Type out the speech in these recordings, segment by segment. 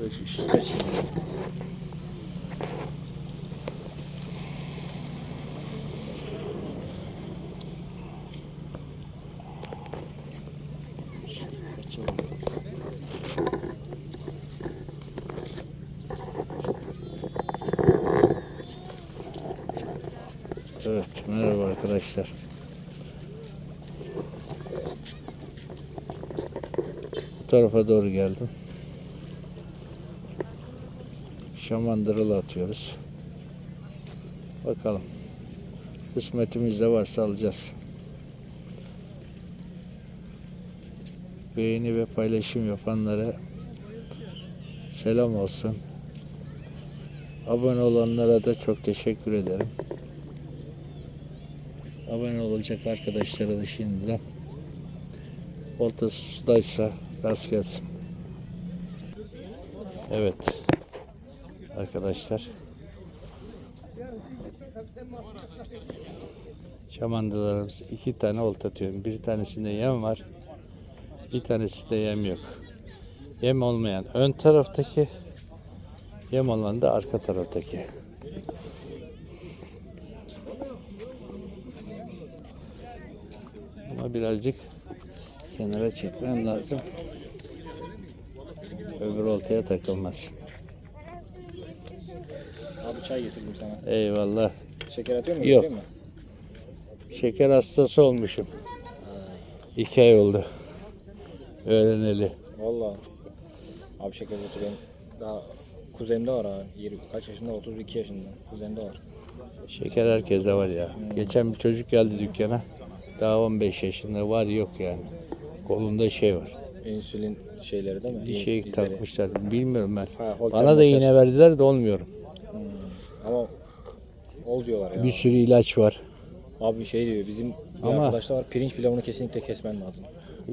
Evet, merhaba arkadaşlar. Bu tarafa doğru geldim. Şamandıralı atıyoruz. Bakalım. Kısmetimizde varsa alacağız. Beğeni ve paylaşım yapanlara selam olsun. Abone olanlara da çok teşekkür ederim. Abone olacak arkadaşlara da şimdiden oltası sudaysa rast gelsin. Evet. Arkadaşlar. Şamandılarımız iki tane olta atıyorum. Bir tanesinde yem var. Bir tanesinde yem yok. Yem olmayan ön taraftaki yem olan da arka taraftaki. Ama birazcık kenara çekmem lazım. Öbür oltaya takılmasın. Çay getirdim sana. Eyvallah. Şeker atıyor musun? Yok. Mu? Şeker hastası olmuşum. İki ay oldu. Öğreneli. Valla. Abi şeker götürüyorum. Daha kuzenimde var ha. 20, kaç yaşında? 32 yaşında. Kuzenimde var. Şeker herkese var ya. Geçen bir çocuk geldi dükkana. Daha 15 yaşında var yok yani. Kolunda şey var. İnsülin şeyleri değil mi? Bir şey izleri. takmışlar. Bilmiyorum ben. Ha, holter Bana da molter. iğne verdiler de olmuyorum. Ama ol diyorlar ya. Bir sürü ilaç var. Abi şey diyor bizim bir Ama- arkadaşlar var. Pirinç pilavını kesinlikle kesmen lazım.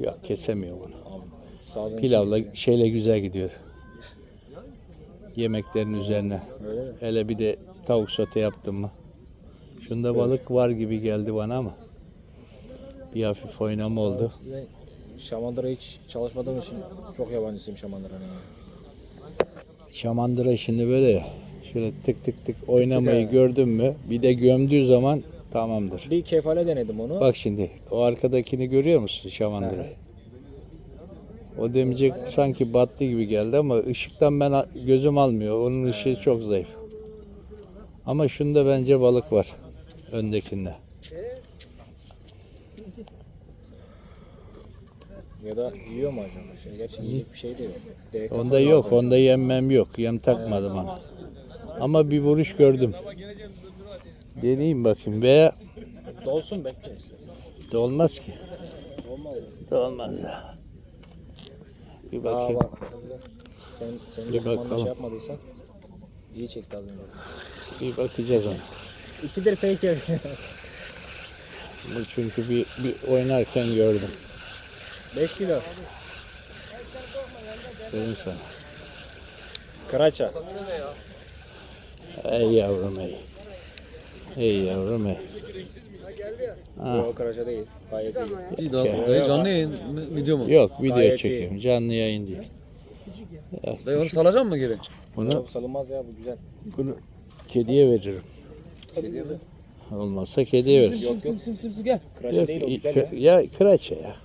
Ya kesemiyor bunu. Abi. Sağlığın için Pilavla şeyle güzel gidiyor. Yemeklerin üzerine. Öyle mi? Hele bir de tavuk sote yaptım mı? Şunda balık var gibi geldi bana ama bir hafif oynama oldu. Ben Şamandıra hiç çalışmadığım için çok yabancısıyım Şamandıra'nın. Şamandıra şimdi böyle şöyle tık tık tık oynamayı ha. gördün mü? Bir de gömdüğü zaman tamamdır. Bir kefale denedim onu. Bak şimdi o arkadakini görüyor musun şamandırayı? O demeyecek sanki battı gibi geldi ama ışıktan ben gözüm almıyor. Onun ışığı çok zayıf. Ama şunda bence balık var öndekinde. Ya da yiyor mu acaba? Gerçi yiyecek bir şey de yok. Direkt Onda yok, onda yemmem yok. Yem takmadım ona. Ama bir vuruş gördüm. Deneyeyim bakayım veya Dolsun bekle. de olmaz ki. Olmaz. De olmaz ya. Bir Aa bakayım. bak. Sen, sen Bir bir bakalım. şey yapmadıysan iyi çekti az önce. Bir bakacağız ona. İkidir fake Bu çünkü bir, bir oynarken gördüm. 5 kilo. Dedim sana. Kıraça. Ey yavrum ey. Ey yavrum ey. Ha. Yok kıraça değil. Gayet iyi. İyi daha dayı canlı yayın mı, video mu? Yok video Gayet çekiyorum. Canlı yayın değil. Dayı onu salacak mı geri? Bunu Çok salınmaz ya bu güzel. bunu kediye veririm. Kediye mi? Olmazsa kediye veririm. Yok yok. Sim sim sim gel. Kıraça Yok, değil o güzel kı- ya. ya kıraça ya.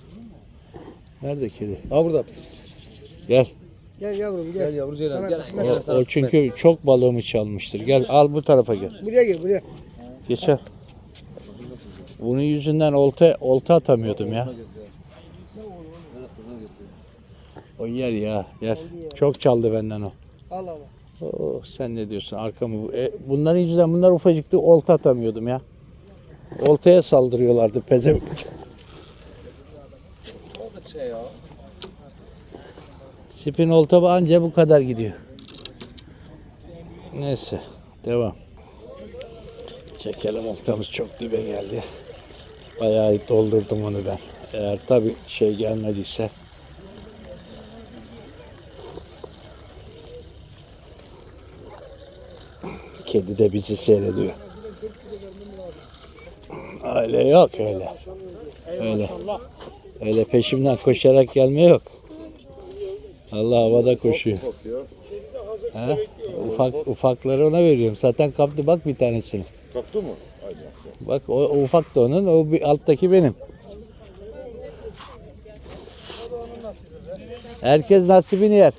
Nerede kedi? Ha burada. Pıs pıs pıs pıs pıs. Gel. Gel yavrum gel. Gel yavru Ceylan Sana gel. kısmet. O, o çünkü çok balığımı çalmıştır. Gel al bu tarafa gel. Buraya gel buraya. Geç al. Bunun yüzünden olta olta atamıyordum ya. O yer ya yer. Çok çaldı benden o. Al al. Oh, sen ne diyorsun arkamı? E, bunların yüzünden bunlar ufacıktı olta atamıyordum ya. Oltaya saldırıyorlardı peze. O da şey ya. Spin olta anca bu kadar gidiyor. Neyse devam. Çekelim oltamız çok dibe geldi. Bayağı doldurdum onu ben. Eğer tabi şey gelmediyse. Kedi de bizi seyrediyor. Öyle yok öyle. Öyle. Öyle peşimden koşarak gelme yok. Allah havada koşuyor. Ha? Ufak ufakları ona veriyorum. Zaten kaptı bak bir tanesini. Kaptı mı? Haydi. Bak o, o ufak da onun, o bir alttaki benim. Herkes nasibini yer.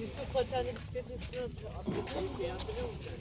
Yusuf patenli bisikletin üstüne atıyor. Bir şey hatırlıyor musun?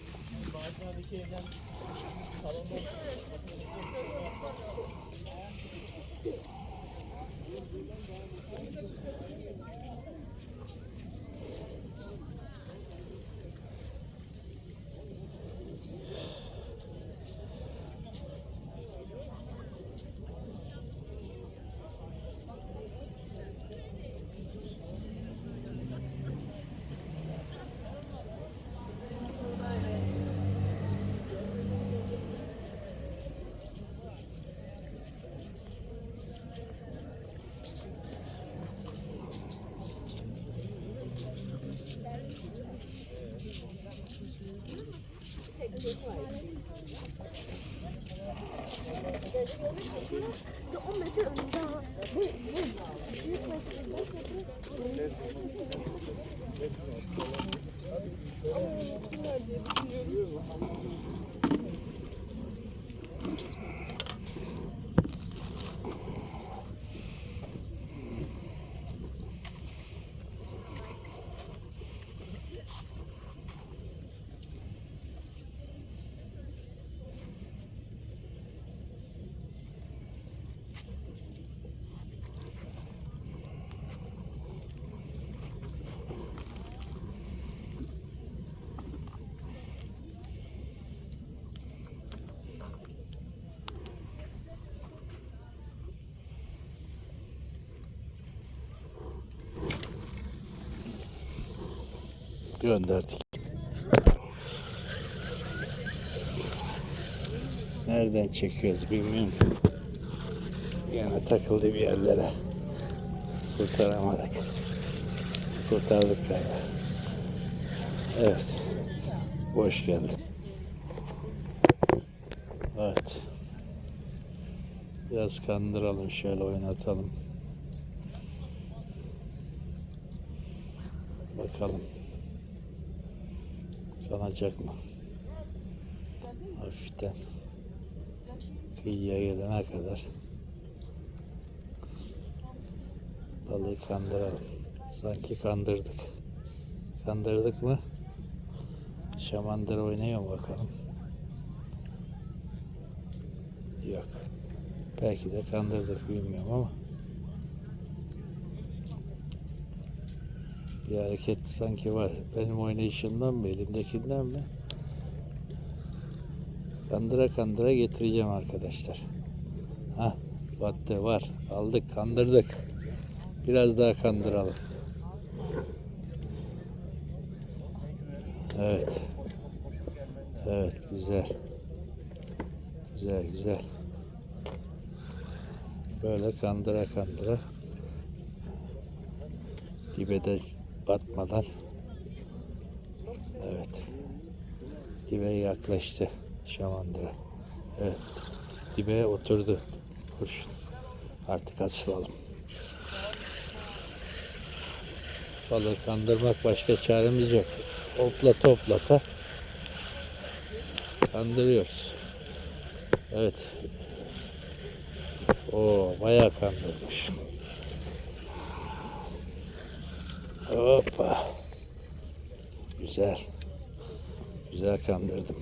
Gönderdik. Nereden çekiyoruz bilmiyorum. Yine takıldı bir yerlere. Kurtaramadık. Kurtardık galiba. Evet. Boş geldi. Evet. Biraz kandıralım şöyle oynatalım. Bakalım. Sanacak mı? Hafiften. Kıyıya gelene kadar. Balığı kandıralım. Sanki kandırdık. Kandırdık mı? Şamandır oynuyor mu bakalım? Yok. Belki de kandırdık bilmiyorum ama. Bir hareket sanki var. Benim oynayışımdan mı, elimdekinden mi? Kandıra kandıra getireceğim arkadaşlar. Ha, battı var. Aldık, kandırdık. Biraz daha kandıralım. Evet. Evet, güzel. Güzel, güzel. Böyle kandıra kandıra dibe de batmadan. Evet. Dibe yaklaştı şamandıra evet. Dibe oturdu. Kurşun artık asılalım. Balığı kandırmak başka çaremiz yok. Hopla toplata kandırıyoruz. Evet. O bayağı kandırmış Hoppa. Güzel. Güzel kandırdım.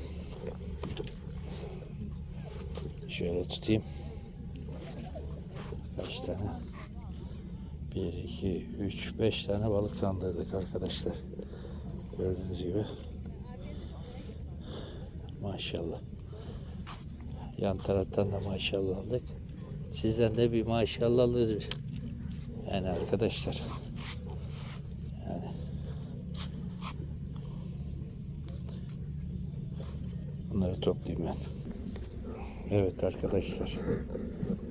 Şöyle tutayım. Kaç tane? Bir, iki, üç, beş tane balık kandırdık arkadaşlar. Gördüğünüz gibi. Maşallah. Yan taraftan da maşallah aldık. Sizden de bir maşallah alırız. Yani arkadaşlar. Toplayayım ben. Evet arkadaşlar.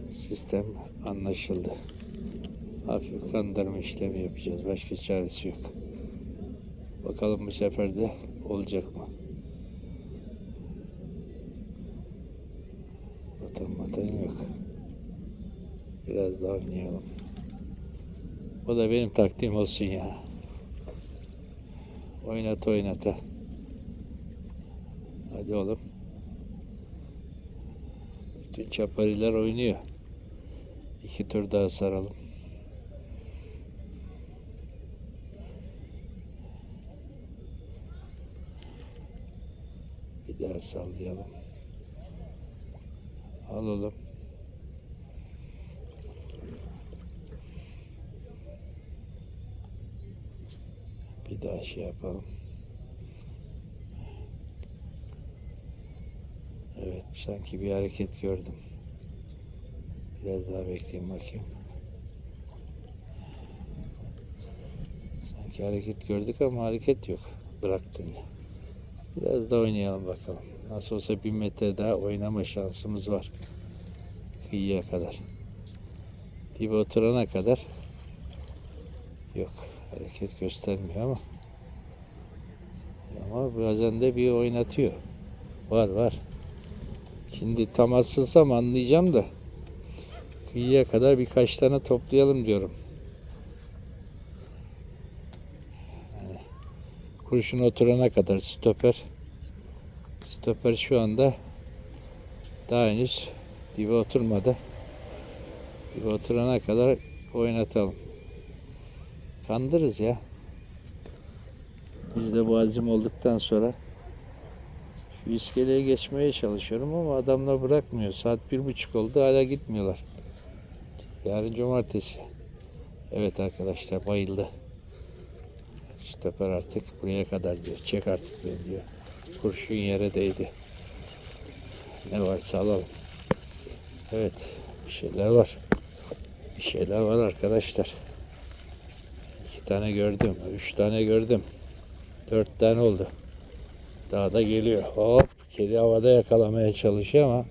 Sistem anlaşıldı. Hafif kandırma işlemi yapacağız. Başka çaresi yok. Bakalım bu sefer de olacak mı? Vatan vatan yok. Biraz daha oynayalım. O da benim taktiğim olsun ya. Oynata oynata. Hadi oğlum. Çapariler oynuyor. İki tur daha saralım. Bir daha sallayalım. Al oğlum. Bir daha şey yapalım. Evet, sanki bir hareket gördüm. Biraz daha bekleyeyim bakayım. Sanki hareket gördük ama hareket yok. Bıraktın ya. Biraz daha oynayalım bakalım. Nasıl olsa bir metre daha oynama şansımız var. Kıyıya kadar. Dibe oturana kadar yok. Hareket göstermiyor ama ama bazen de bir oynatıyor. Var var. Şimdi tam asılsam anlayacağım da kıyıya kadar birkaç tane toplayalım diyorum. Yani kurşun oturana kadar stoper stoper şu anda daha henüz dibe oturmadı. Dibe oturana kadar oynatalım. Kandırız ya. Biz de bu azim olduktan sonra şu iskeleye geçmeye çalışıyorum ama adamlar bırakmıyor. Saat bir buçuk oldu hala gitmiyorlar. Yarın cumartesi. Evet arkadaşlar bayıldı. Stoper artık buraya kadar diyor. Çek artık beni diyor. Kurşun yere değdi. Ne varsa alalım. Evet bir şeyler var. Bir şeyler var arkadaşlar. İki tane gördüm. Üç tane gördüm. Dört tane oldu. Daha da geliyor. Hop. Kedi havada yakalamaya çalışıyor ama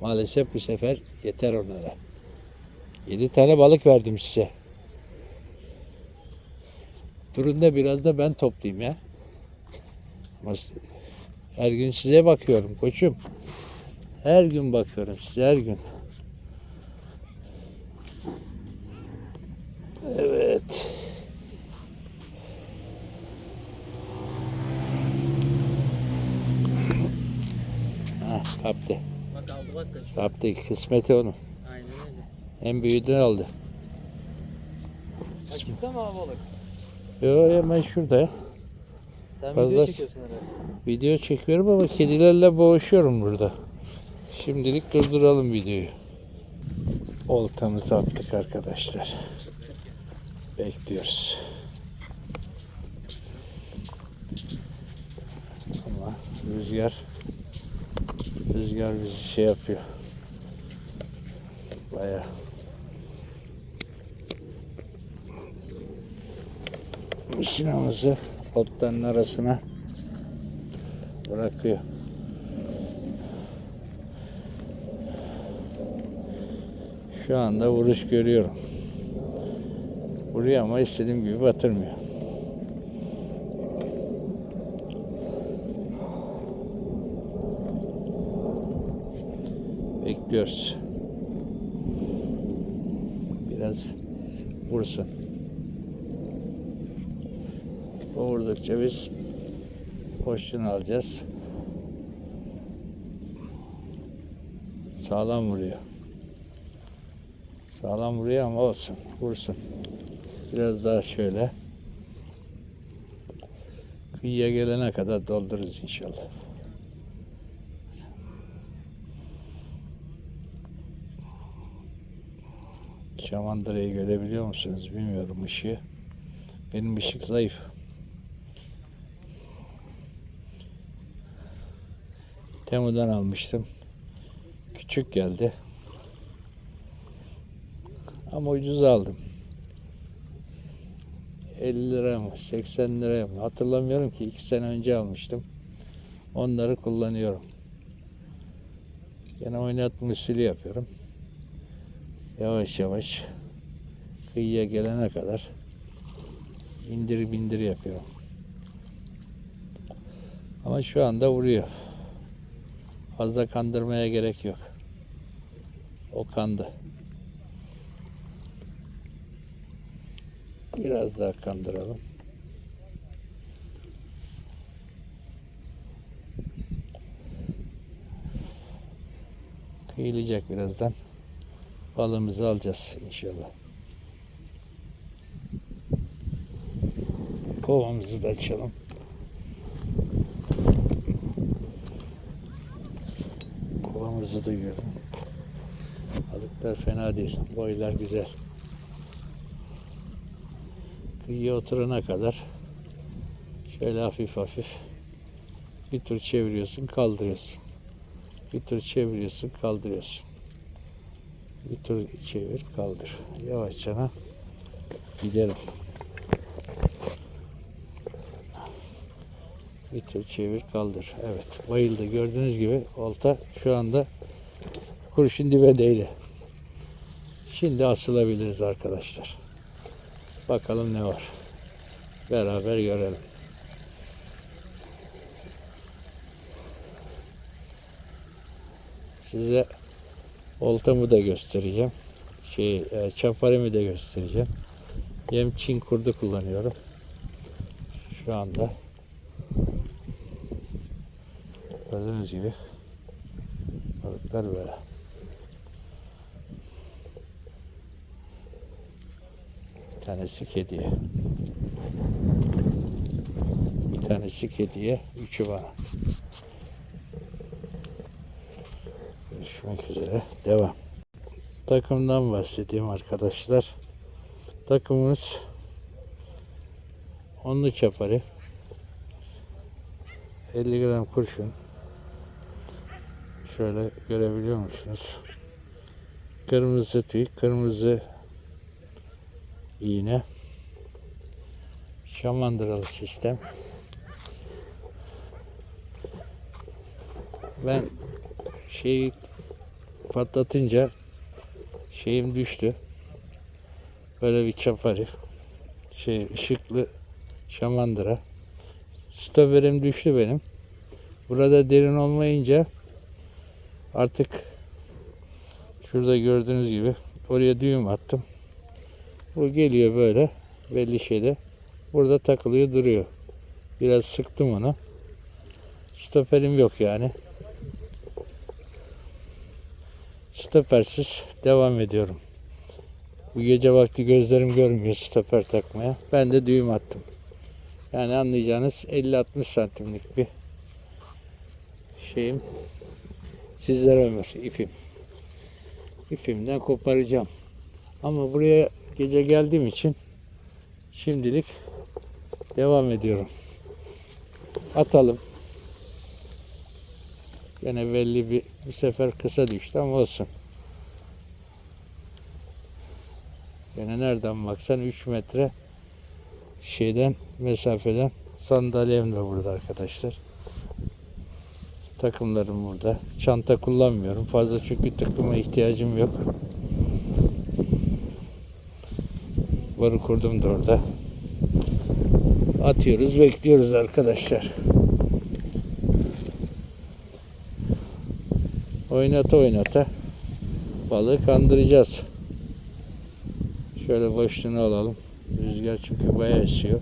maalesef bu sefer yeter onlara. Yedi tane balık verdim size. Durun da biraz da ben toplayayım ya. Her gün size bakıyorum koçum. Her gün bakıyorum size her gün. Evet. Ah, kaptı. Bak aldı bak kaç. Kaptı. Kısmeti onun. Aynen öyle. En büyüğünü aldı. Açıkta mı abi balık? Yo hemen şurada ya. Sen Fazla- video çekiyorsun herhalde. Video çekiyorum ama kedilerle boğuşuyorum burada. Şimdilik durduralım videoyu. Oltamızı attık arkadaşlar. Bekliyoruz. Ama rüzgar rüzgar bizi şey yapıyor. Baya Misinamızı otların arasına bırakıyor. Şu anda vuruş görüyorum. Vuruyor ama istediğim gibi batırmıyor. Bekliyoruz. Biraz vursun. Vurdukça biz Boşluğunu alacağız. Sağlam vuruyor. Sağlam vuruyor ama olsun. Vursun. Biraz daha şöyle. Kıyıya gelene kadar doldururuz inşallah. Şamandırayı görebiliyor musunuz bilmiyorum ışığı. Benim ışık zayıf. Temu'dan almıştım. Küçük geldi. Ama ucuz aldım. 50 lira mı 80 lira mı hatırlamıyorum ki 2 sene önce almıştım. Onları kullanıyorum. Yine oynatma usulü yapıyorum. Yavaş yavaş kıyıya gelene kadar indir bindir yapıyorum. Ama şu anda vuruyor. Fazla kandırmaya gerek yok. O kandı. Biraz daha kandıralım. Kıyılacak birazdan. Balığımızı alacağız inşallah. Kovamızı da açalım. Kovamızı da gördüm. Balıklar fena değil. Boylar güzel. Kıyıya oturana kadar şöyle hafif hafif bir tur çeviriyorsun kaldırıyorsun. Bir tur çeviriyorsun kaldırıyorsun. Bir tur çevir kaldır. Yavaşça gidelim. Bir tur çevir kaldır. Evet bayıldı. Gördüğünüz gibi olta şu anda kurşun dibe değdi. Şimdi asılabiliriz arkadaşlar. Bakalım ne var. Beraber görelim. Size oltamı da göstereceğim. Şey, e, çaparımı da göstereceğim. Yem Çin kurdu kullanıyorum. Şu anda gördüğünüz gibi balıklar böyle. Bir tanesi kediye. Bir tanesi kediye, üçü bana. görüşmek üzere. Devam. Takımdan bahsedeyim arkadaşlar. Takımımız onlu çapari 50 gram kurşun şöyle görebiliyor musunuz? Kırmızı tüy, kırmızı iğne şamandıralı sistem ben şeyi patlatınca şeyim düştü. Böyle bir çapari. Şey ışıklı şamandıra. Stoperim düştü benim. Burada derin olmayınca artık şurada gördüğünüz gibi oraya düğüm attım. Bu geliyor böyle belli şeyde. Burada takılıyor duruyor. Biraz sıktım onu. Stoperim yok yani. Stopersiz devam ediyorum. Bu gece vakti gözlerim görmüyor stoper takmaya. Ben de düğüm attım. Yani anlayacağınız 50-60 santimlik bir şeyim. Sizlere ömür ipim. İpimden koparacağım. Ama buraya gece geldiğim için şimdilik devam ediyorum. Atalım. Gene belli bir, bir sefer kısa düştü ama olsun. Gene nereden baksan 3 metre şeyden mesafeden sandalyem de burada arkadaşlar. Takımlarım burada. Çanta kullanmıyorum. Fazla çünkü takıma ihtiyacım yok. Varı kurdum da orada. Atıyoruz, bekliyoruz arkadaşlar. Oynata oynata balığı kandıracağız. Şöyle boşluğunu alalım. Rüzgar çünkü bayağı esiyor.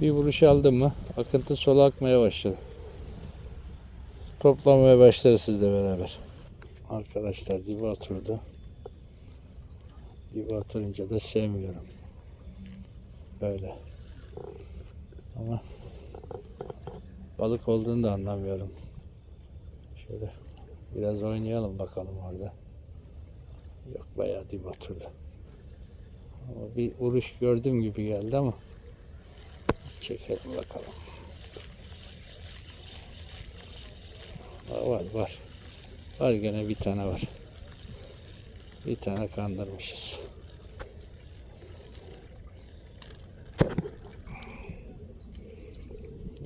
Bir vuruş aldım mı akıntı sola akmaya başladı. Toplamaya başlarız sizle beraber. Arkadaşlar dibe oturdu. Dibe oturunca da sevmiyorum. Böyle. Ama balık olduğunu da anlamıyorum. Şöyle biraz oynayalım bakalım orada. Yok bayağı dip oturdu. Ama bir vuruş gördüğüm gibi geldi ama çekelim bakalım. Var var. Var gene bir tane var. Bir tane kandırmışız.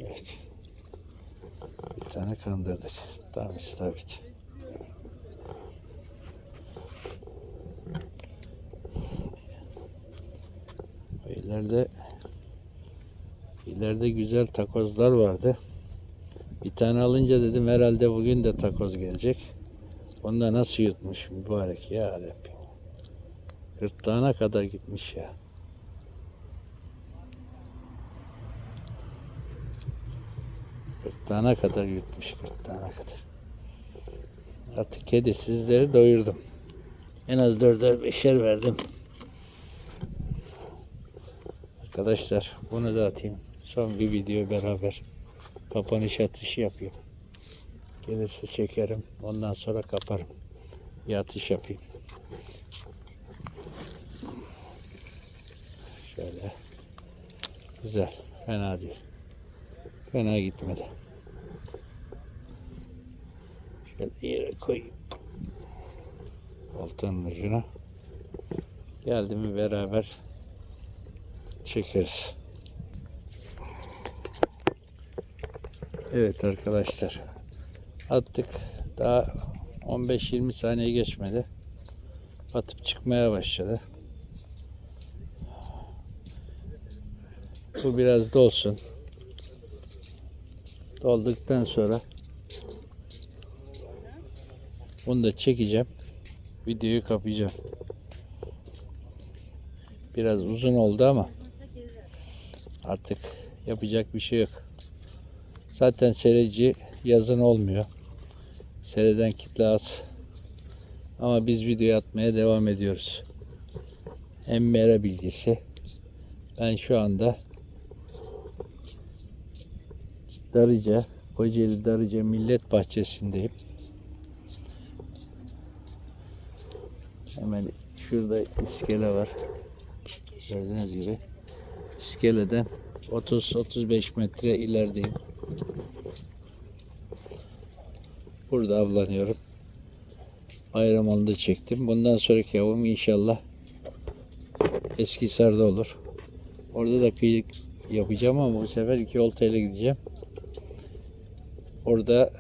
Evet. Bir tane kandırdık. Tam istavrit. İleride ileride güzel takozlar vardı. Bir tane alınca dedim herhalde bugün de takoz gelecek. Onu da nasıl yutmuş mübarek ya Rabbim. Gırtlağına kadar gitmiş ya. Gırtlağına kadar yutmuş gırtlağına kadar. Artık kedi sizleri doyurdum. En az dörder beşer verdim. Arkadaşlar bunu da atayım. Son bir video beraber kapanış atışı yapayım. Gelirse çekerim. Ondan sonra kaparım. Bir atış yapayım. Şöyle. Güzel. Fena değil. Fena gitmedi. Şöyle yere koyayım. Oltanın ucuna. Geldi mi beraber çekeriz. Evet arkadaşlar. Attık. Daha 15-20 saniye geçmedi. Batıp çıkmaya başladı. Bu biraz dolsun. Dolduktan sonra bunu da çekeceğim. Videoyu kapayacağım. Biraz uzun oldu ama artık yapacak bir şey yok. Zaten serici yazın olmuyor. Seriden kitle az. Ama biz video atmaya devam ediyoruz. Emmere bilgisi. Ben şu anda Darıca, Kocaeli Darıca Millet Bahçesi'ndeyim. Hemen şurada iskele var. Gördüğünüz gibi. İskeleden 30-35 metre ilerideyim. Burada avlanıyorum. Bayram da çektim. Bundan sonraki avım inşallah Eskisar'da olur. Orada da kıyık yapacağım ama bu sefer iki oltayla gideceğim. Orada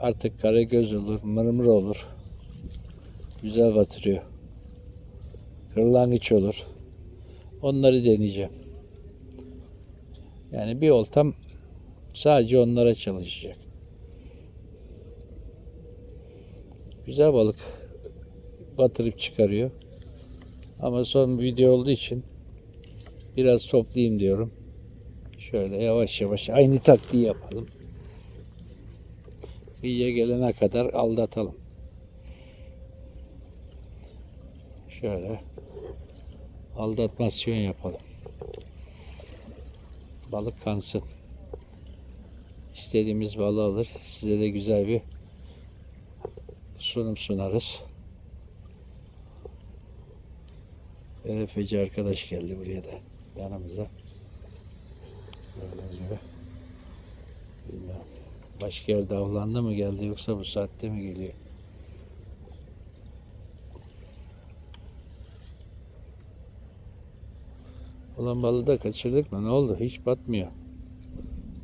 artık karagöz olur, mırmır olur. Güzel batırıyor. Kırlangıç olur. Onları deneyeceğim. Yani bir oltam sadece onlara çalışacak. Güzel balık batırıp çıkarıyor. Ama son video olduğu için biraz toplayayım diyorum. Şöyle yavaş yavaş aynı taktiği yapalım. Kıyıya gelene kadar aldatalım. Şöyle aldatmasyon yapalım. Balık kansın. İstediğimiz balığı alır. Size de güzel bir sunum sunarız. Erefeci arkadaş geldi buraya da yanımıza. Gördüğünüz gibi. Bilmiyorum. Başka yerde avlandı mı geldi yoksa bu saatte mi geliyor? Ulan balığı da kaçırdık mı? Ne oldu? Hiç batmıyor.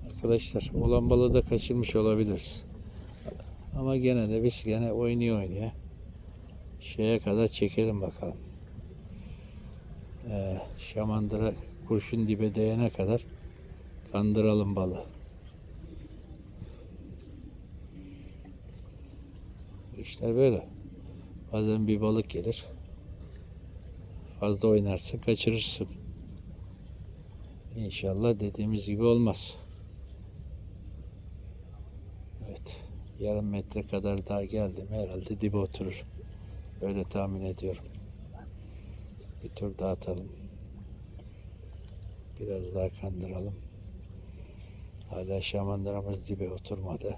Arkadaşlar ulan balığı da kaçırmış olabiliriz. Ama gene de biz gene oynuyor oynuyor. Şeye kadar çekelim bakalım. Ee, şamandıra kurşun dibe değene kadar kandıralım balığı. Bu İşler böyle. Bazen bir balık gelir. Fazla oynarsın, kaçırırsın. İnşallah dediğimiz gibi olmaz. Evet. Yarım metre kadar daha geldim. Herhalde dibe oturur. Öyle tahmin ediyorum. Bir tur daha atalım. Biraz daha kandıralım. Hala şamandıramız dibe oturmadı.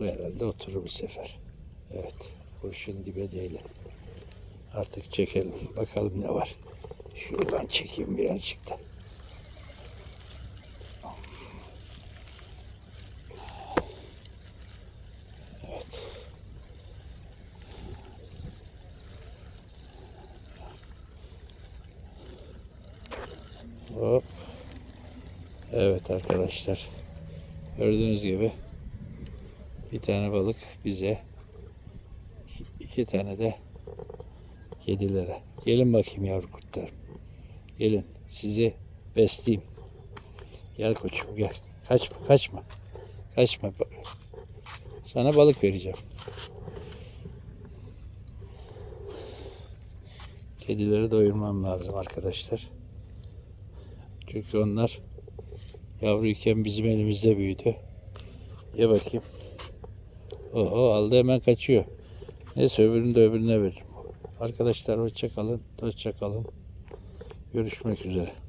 Bu herhalde oturur bu sefer. Evet. Kurşun dibe değil. Artık çekelim. Bakalım ne var. Şuradan çekeyim birazcık da. Evet. Hop. Evet arkadaşlar. Gördüğünüz gibi bir tane balık bize iki, tane de kedilere. Gelin bakayım yavru kurtlarım. Gelin sizi besleyeyim. Gel koçum gel. Kaçma kaçma. Kaçma. Sana balık vereceğim. Kedileri doyurmam lazım arkadaşlar. Çünkü onlar yavruyken bizim elimizde büyüdü. Ye bakayım. Oho aldı hemen kaçıyor. Neyse öbürünü de öbürüne veririm. Arkadaşlar hoşça kalın. Hoşça kalın. Görüşmek üzere.